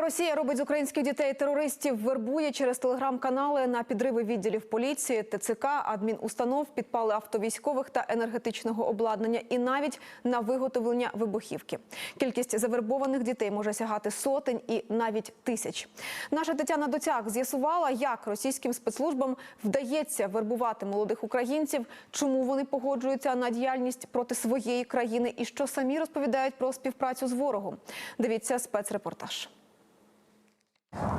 Росія робить з українських дітей терористів, вербує через телеграм-канали на підриви відділів поліції, ТЦК, адмінустанов, підпали автовійськових та енергетичного обладнання і навіть на виготовлення вибухівки. Кількість завербованих дітей може сягати сотень і навіть тисяч. Наша Тетяна Доцяк з'ясувала, як російським спецслужбам вдається вербувати молодих українців, чому вони погоджуються на діяльність проти своєї країни і що самі розповідають про співпрацю з ворогом. Дивіться спецрепортаж.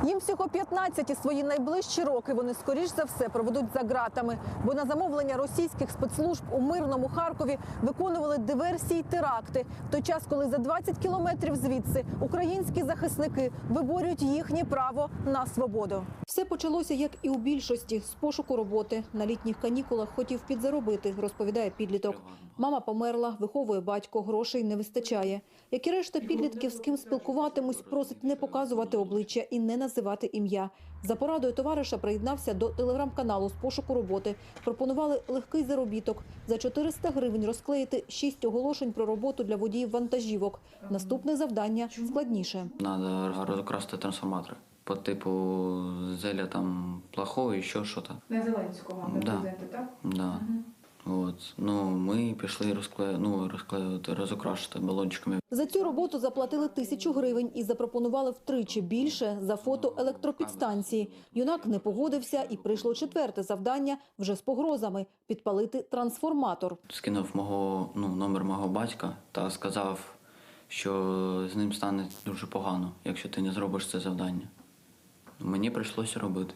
Їм всього 15 і свої найближчі роки вони скоріш за все проведуть за ґратами, бо на замовлення російських спецслужб у мирному Харкові виконували диверсії теракти. В той час, коли за 20 кілометрів звідси українські захисники виборюють їхнє право на свободу. Все почалося, як і у більшості, з пошуку роботи. На літніх канікулах хотів підзаробити, розповідає підліток. Мама померла, виховує батько, грошей не вистачає. Як і решта підлітків, з ким спілкуватимусь, просить не показувати обличчя і не називати ім'я. За порадою товариша приєднався до телеграм-каналу з пошуку роботи. Пропонували легкий заробіток. За 400 гривень розклеїти шість оголошень про роботу для водіїв вантажівок. Наступне завдання складніше. Надо розкрасти трансформатори. По типу зеля там плохого, і що то. На Зеленського Да. так? Да. От. Ну, ми пішли розклею, ну, розклеювати, розукрашити балончиками. За цю роботу заплатили тисячу гривень і запропонували втричі більше за фото електропідстанції. Юнак не погодився і прийшло четверте завдання вже з погрозами – підпалити трансформатор. Скинув мого, ну, номер мого батька та сказав, що з ним стане дуже погано, якщо ти не зробиш це завдання. Мені прийшлося робити.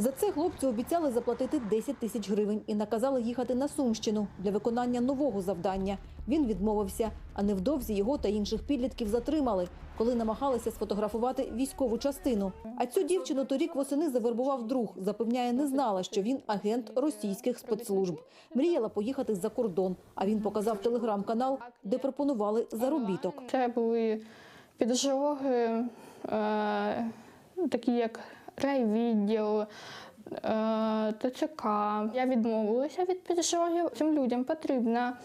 За це хлопцю обіцяли заплатити 10 тисяч гривень і наказали їхати на Сумщину для виконання нового завдання. Він відмовився, а невдовзі його та інших підлітків затримали, коли намагалися сфотографувати військову частину. А цю дівчину торік восени завербував друг. Запевняє, не знала, що він агент російських спецслужб. Мріяла поїхати за кордон, а він показав телеграм-канал, де пропонували заробіток. Це були піджоги, е, такі як райвідділ, е, ТЦК. Я відмовилася від піджогів. Цим людям потрібна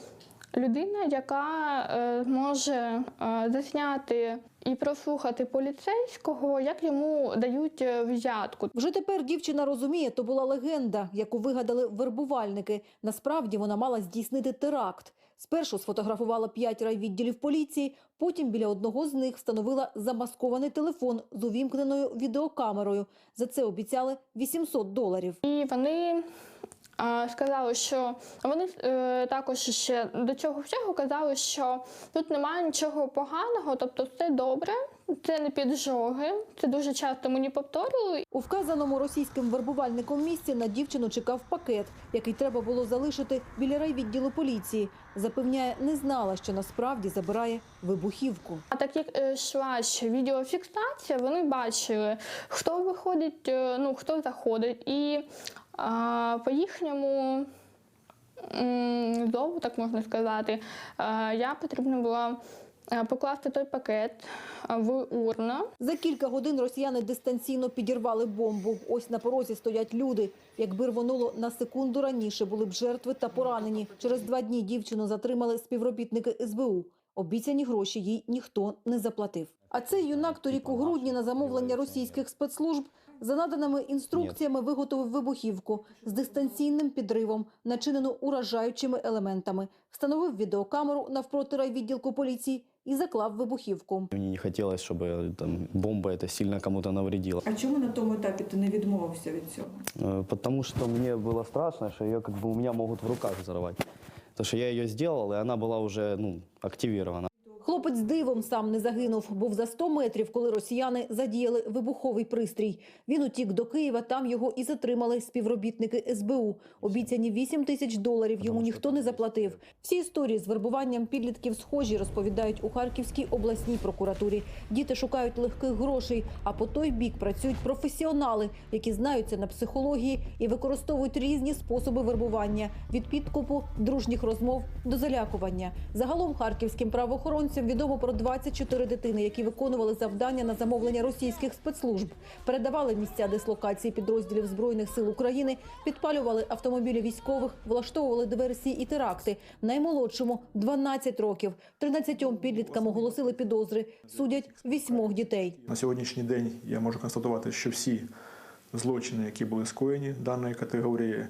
людина, яка е, може е, засняти і прослухати поліцейського, як йому дають взятку. Вже тепер дівчина розуміє, то була легенда, яку вигадали вербувальники. Насправді вона мала здійснити теракт. Спершу сфотографувала п'ять райвідділів поліції, потім біля одного з них встановила замаскований телефон з увімкненою відеокамерою. За це обіцяли 800 доларів. І вони сказали, що вони е, також ще до цього всього казали, що тут немає нічого поганого, тобто все добре, це не піджоги. Це дуже часто мені повторювали. У вказаному російським вербувальником місці на дівчину чекав пакет, який треба було залишити біля райвідділу поліції. Запевняє, не знала, що насправді забирає вибухівку. А так як е, йшла ще відеофіксація, вони бачили, хто виходить, е, ну хто заходить, і а, по їхньому зову, так можна сказати, а, я потрібно була е, покласти той пакет е, в урну. За кілька годин росіяни дистанційно підірвали бомбу. Ось на порозі стоять люди. Якби рвонуло на секунду раніше, були б жертви та поранені. Через два дні дівчину затримали співробітники СБУ. Обіцяні гроші їй ніхто не заплатив. А цей юнак торік у грудні на замовлення російських спецслужб за наданими інструкціями виготовив вибухівку з дистанційним підривом, начинену уражаючими елементами. Встановив відеокамеру навпроти райвідділку поліції і заклав вибухівку. Мне не хотелось, чтобы там, бомба это сильно кому-то навредила. А чому на тому етапі ти не відмовився від цього? Э, Потому что мне было страшно, что ее как бы у меня могут в руках взорвать. Потому что я ее сделал, и она была уже ну, активирована. Хлопець дивом сам не загинув. Був за 100 метрів, коли росіяни задіяли вибуховий пристрій. Він утік до Києва, там його і затримали співробітники СБУ. Обіцяні 8 тисяч доларів йому ніхто не заплатив. Всі історії з вербуванням підлітків схожі, розповідають у Харківській обласній прокуратурі. Діти шукають легких грошей, а по той бік працюють професіонали, які знаються на психології і використовують різні способи вербування – від підкупу, дружніх розмов до залякування. Загалом харківським правоохоронцям правоохоронцям відомо про 24 дитини, які виконували завдання на замовлення російських спецслужб, передавали місця дислокації підрозділів збройних сил України, підпалювали автомобілі військових, влаштовували диверсії і теракти. Наймолодшому 12 років. 13 підліткам оголосили підозри. Судять вісьмох дітей. На сьогоднішній день я можу констатувати, що всі злочини, які були скоєні даної категорії,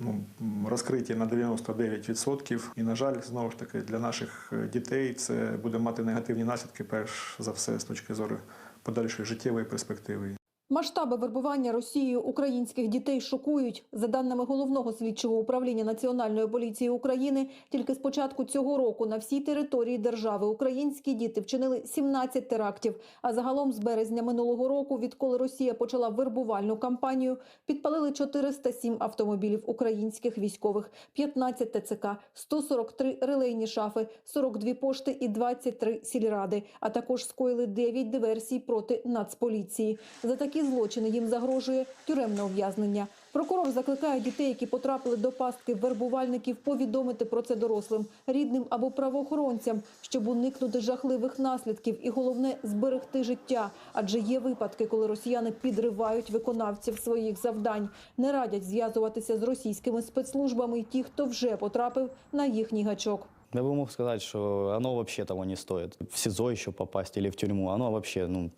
ну, розкриті на 99%. І, на жаль, знову ж таки, для наших е, дітей це буде мати негативні наслідки, перш за все, з точки зору подальшої життєвої перспективи. Масштаби вербування Росією українських дітей шокують. За даними головного слідчого управління Національної поліції України, тільки з початку цього року на всій території держави українські діти вчинили 17 терактів. А загалом з березня минулого року, відколи Росія почала вербувальну кампанію, підпалили 407 автомобілів українських військових, 15 ТЦК, 143 релейні шафи, 42 пошти і 23 сільради, а також скоїли 9 диверсій проти Нацполіції. За такі злочини їм загрожує тюремне ув'язнення. Прокурор закликає дітей, які потрапили до пастки вербувальників, повідомити про це дорослим, рідним або правоохоронцям, щоб уникнути жахливих наслідків і головне зберегти життя. Адже є випадки, коли росіяни підривають виконавців своїх завдань, не радять зв'язуватися з російськими спецслужбами й ті, хто вже потрапив на їхній гачок. Я бы мог сказать, что оно вообще того не стоит. В СИЗО еще попасть или в тюрьму, оно вообще, ну,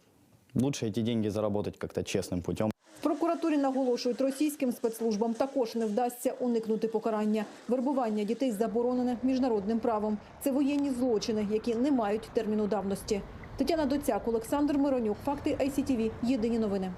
лучше эти деньги заработать как-то честным путем. В прокуратурі наголошують, російським спецслужбам також не вдасться уникнути покарання. Вербування дітей заборонене міжнародним правом. Це воєнні злочини, які не мають терміну давності. Тетяна Доцяк, Олександр Миронюк. Факти ICTV. Єдині новини.